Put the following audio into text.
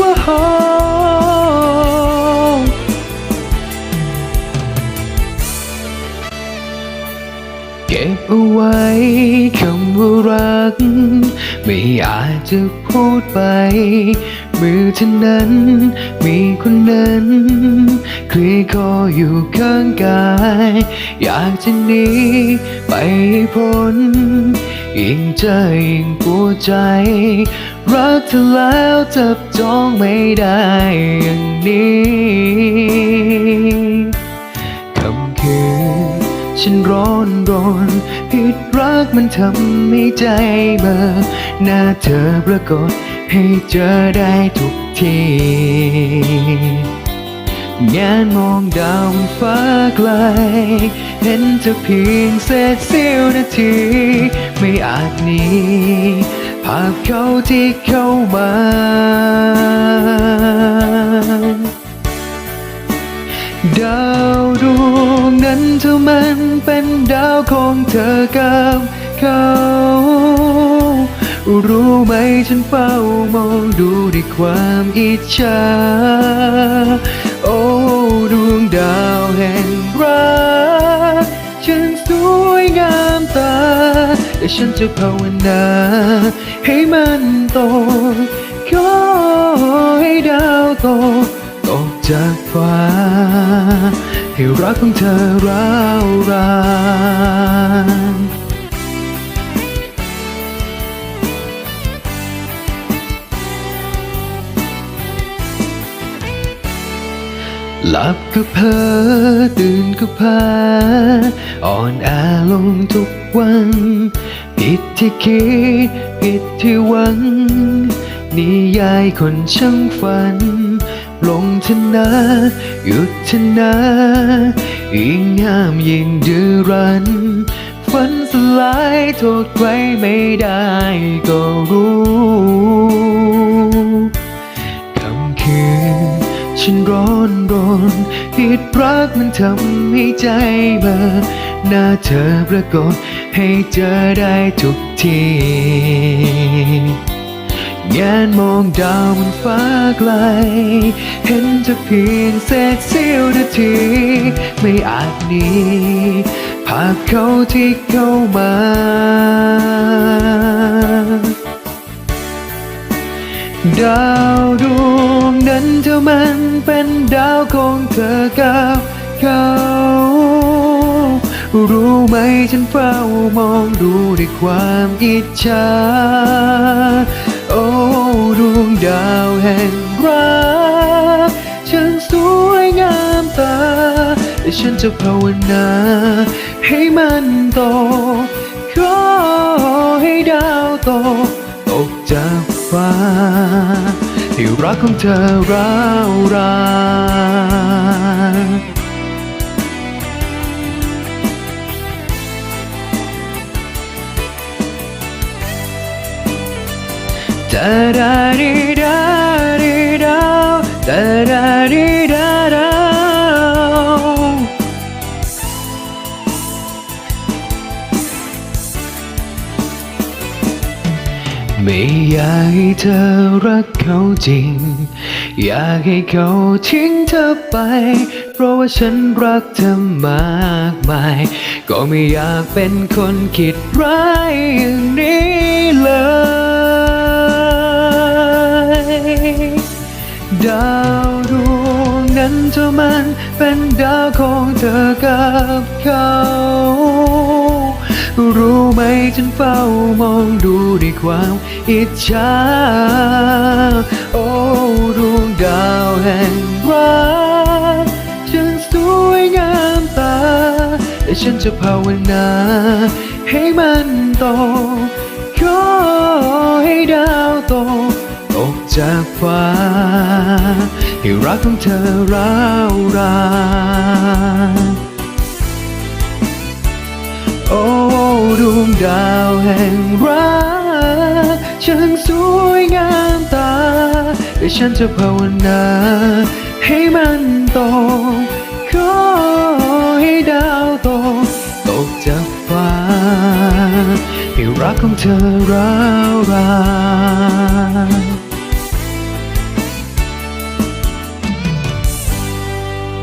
ว้าวเก็บเอาไว้คำว่ารัก ไม่อาจจะพูดไป มือเท่านั้น มีคนนั้นคลีคออยู่ข้างกาย อยากจะหนีไปพ้นยิ่งเจอยิ่งปวดใจ รักเธอแล้วจับ จองไม่ได้อย่างนี้คำคืนฉันร้อนรนผิดรักมันทำให้ใจเบอหน้าเธอปรากฏให้เจอได้ทุกทีงานมองดาวฟ้าไกล เห็นเธอเพียงเศษเสี้ยวนาที ไม่อาจหนี ภาพเขาที่เข้ามา ดาวดวงนั้นเธอมันเป็นดาวของเธอกับเขา รู้ไหมฉันเฝ้ามองดูด้วยความอิจฉา โอ้ดวงดาวแห่ง แต่ฉันจะภาวนา ให้มันโตขอให้ดาวโตตกจากฟ้า ให้รักของเธอร้าวรานหลับก็เพ้อตื่นก็พาอ่อนแอลงทุก วันผิดที่คิดผิดที่หวัง นิยายคนช่างฝัน ลงทนาหยุดทนายิ่งห้ามยิ่งดื้อรั้นฝันสลายโทษใครไม่ได้ก็รู้คำคืนฉันร้อนรนผิดรักมันทำให้ใจเบอ หน้าเธอปรากฏให้เจอได้ทุกทีงานมองดาวบนฟ้าไกล เห็นเธอเพียงเศษเสี้ยวนาที ไม่อาจหนีภาพเขาที่เข้ามาดาวดวงนั้นเธอมันเป็นดาวของเธอกับเขา รู้ไหมฉันเฝ้ามองดูด้วยความอิจฉา โอ้ดวงดาวแห่งรักฉันสวยงามตาแต่ฉันจะภาวนา ให้มันโต ขอให้ดาวโตตกจากฟ้าให้รักของเธอราวรา ดาดาดีดาดีดาดาดาดีดาดาไม่อยากให้เธอรักเขาจริง อยากให้เขาทิ้งเธอไป เพราะว่าฉันรักเธอมากมาย ก็ไม่อยากเป็นคนคิดร้ายอย่างนี้ เป็นดาวของเธอกับเขา รู้ไหมฉันเฝ้ามองดูด้วยความอิจฉา โอ้ดวงดาวแห่งรักฉันสวยงามตาแต่ฉันจะภาวนา ให้มันโตขอให้ดาวโตตกจากฟ้า ให้รักของเธอร้าวรานโอ้ดวงดาวแห่งรักฉันสวยงามตาแต่ฉันจะภาวนาให้มันโตขอให้ดาวโตตกจากฟ้าให้รักของเธอร้าวราน